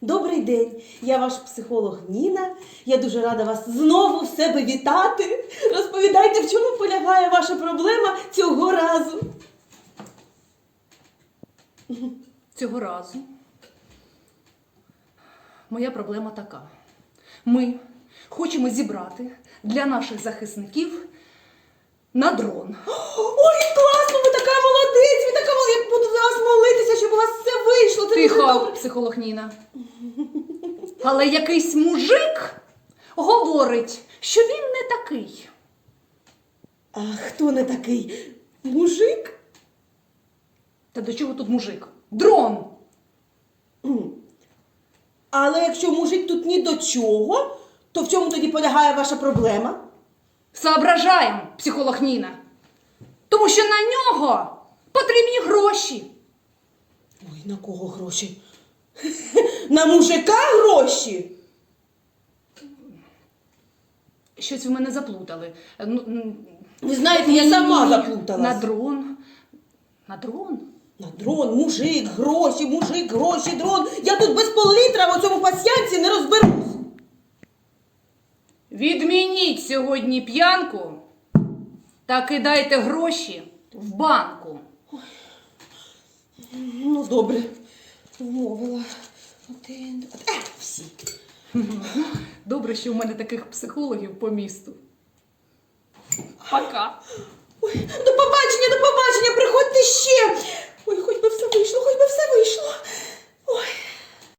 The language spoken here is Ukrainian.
Добрий день, я ваш психолог Ніна. Я дуже рада вас знову в себе вітати. Розповідайте, в чому полягає ваша проблема цього разу. Цього разу моя проблема така. Ми хочемо зібрати для наших захисників на дрон. Ой, класно, ви така молодець, ви така молодець. Я буду за вас молитися, щоб у вас все вийшло. Це дуже Тихо, добре. психолог Ніна. Але якийсь мужик говорить, що він не такий. А хто не такий? Мужик? Та до чого тут мужик? Дрон! Але якщо мужик тут ні до чого, то в чому тоді полягає ваша проблема? Соображаємо, психолог Ніна. Тому що на нього потрібні гроші. Ой, на кого гроші? На мужика гроші? Щось ви мене заплутали. Ну, м, Ви знаєте, я сама ні, заплуталась. На дрон. На дрон? На дрон, мужик, гроші, мужик, гроші, дрон. Я тут без пол-літра в цьому пасьянці не розберусь. Відмініть сьогодні п'янку та кидайте гроші в банку. Ну, добре. Вмовила. Один, два, е, всі. Добре, що в мене таких психологів по місту. Пока. Ой, до побачення,